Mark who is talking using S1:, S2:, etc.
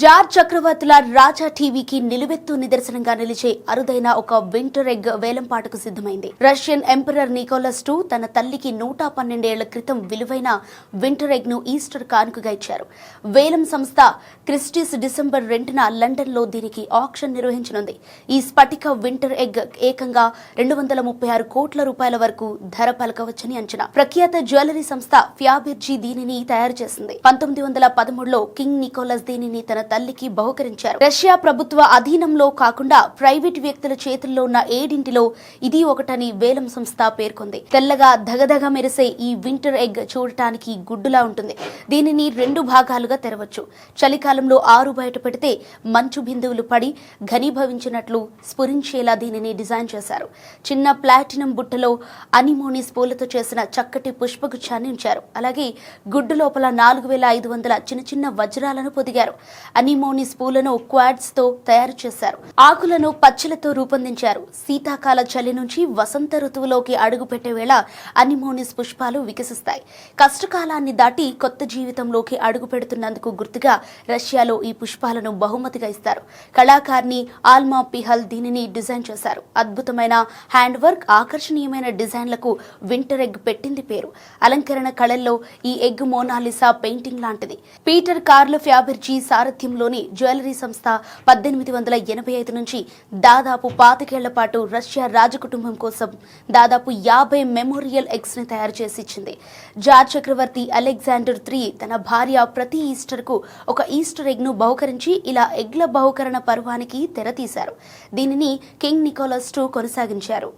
S1: Jar చక్రవర్తుల రాజా టీవీకి నిలువెత్తు నిదర్శనంగా నిలిచే అరుదైన ఒక వింటర్ ఎగ్ వేలంపాటకు సిద్ధమైంది. రష్యన్ ఎంపరర్ నికోలస్ టూ తన తల్లికి నూట పన్నెండేళ్ళ క్రితం విలువైన వింటర్ ఎగ్ను ఈస్టర్ కానుకగా ఇచ్చారు. వేలం సంస్థ క్రిస్టిస్ డిసెంబర్ రెండున లండన్లో దీనికి ఆక్షన్ నిర్వహించనుంది. ఈ స్ఫటిక వింటర్ ఎగ్ ఏకంగా రెండు వందల ముప్పై ఆరు కోట్ల రూపాయల వరకు ధర పలకవచ్చని అంచనా. ప్రఖ్యాత జ్యువెలరీ సంస్థ ఫ్యాబిర్జీ దీనిని తయారు చేసింది. పంతొమ్మిది వందల పదమూడులో కింగ్ నికోలస్ దీనిని తన తల్లికి బహుకరించారు. రష్యా ప్రభుత్వ అధీనంలో కాకుండా ప్రైవేట్ వ్యక్తుల చేతుల్లో ఉన్న ఏడింటిలో ఇది ఒకటని వేలం సంస్థ పేర్కొంది. తెల్లగా ధగధగ మెరిసే ఈ వింటర్ ఎగ్ చూడటానికి గుడ్డులా ఉంటుంది. దీనిని రెండు భాగాలుగా తెరవచ్చు. చలికాలంలో ఆరు బయట పెడితే మంచు బిందువులు పడి ఘనీభవించినట్లు స్ఫురించేలా దీనిని డిజైన్ చేశారు. చిన్న ప్లాటినం బుట్టలో అనిమోనిస్ పూలతో చేసిన చక్కటి పుష్పగుచ్చాన్ని ఉంచారు. అలాగే గుడ్డు లోపల నాలుగు వేల ఐదు వందల చిన్న చిన్న వజ్రాలను పొదిగారు. అనిమోనిస్ పూలను క్వాడ్స్తో తయారు చేశారు. ఆకులను పచ్చలతో రూపొందించారు. శీతాకాల చలి నుంచి వసంత ఋతువులోకి అడుగు పెట్టే వేళ అనిమోనిస్ పుష్పాలు వికసిస్తాయి. కష్టకాలాన్ని దాటి కొత్త జీవితంలోకి అడుగు పెడుతున్నందుకు గుర్తుగా రష్యాలో ఈ పుష్పాలను బహుమతిగా ఇస్తారు. కళాకారిణి ఆల్మా పిహల్ దీనిని డిజైన్ చేశారు. అద్భుతమైన హ్యాండ్ వర్క్ ఆకర్షణీయమైన డిజైన్లకు వింటర్ ఎగ్ పెట్టింది పేరు. అలంకరణ కళల్లో ఈ ఎగ్ మోనాలిసా పెయింటింగ్ లాంటిది. పీటర్ కార్ల ఫ్యాబెర్జీ బెల్జియంలోని జ్యువెలరీ సంస్థ పద్దెనిమిది వందల ఎనభై ఐదు నుంచి దాదాపు పాతికేళ్ళ పాటు రష్యా రాజకుటుంబం కోసం దాదాపు యాభై మెమోరియల్ ఎగ్స్ని తయారు చేసి ఇచ్చింది. జార్ చక్రవర్తి అలెగ్జాండర్ త్రీ తన భార్య ప్రతి ఈస్టర్కు ఒక ఈస్టర్ ఎగ్ను బహుకరించి ఇలా ఎగ్ల బహుకరణ పర్వానికి తెరతీశారు. దీనిని కింగ్ నికోలస్ టూ కొనసాగించారు.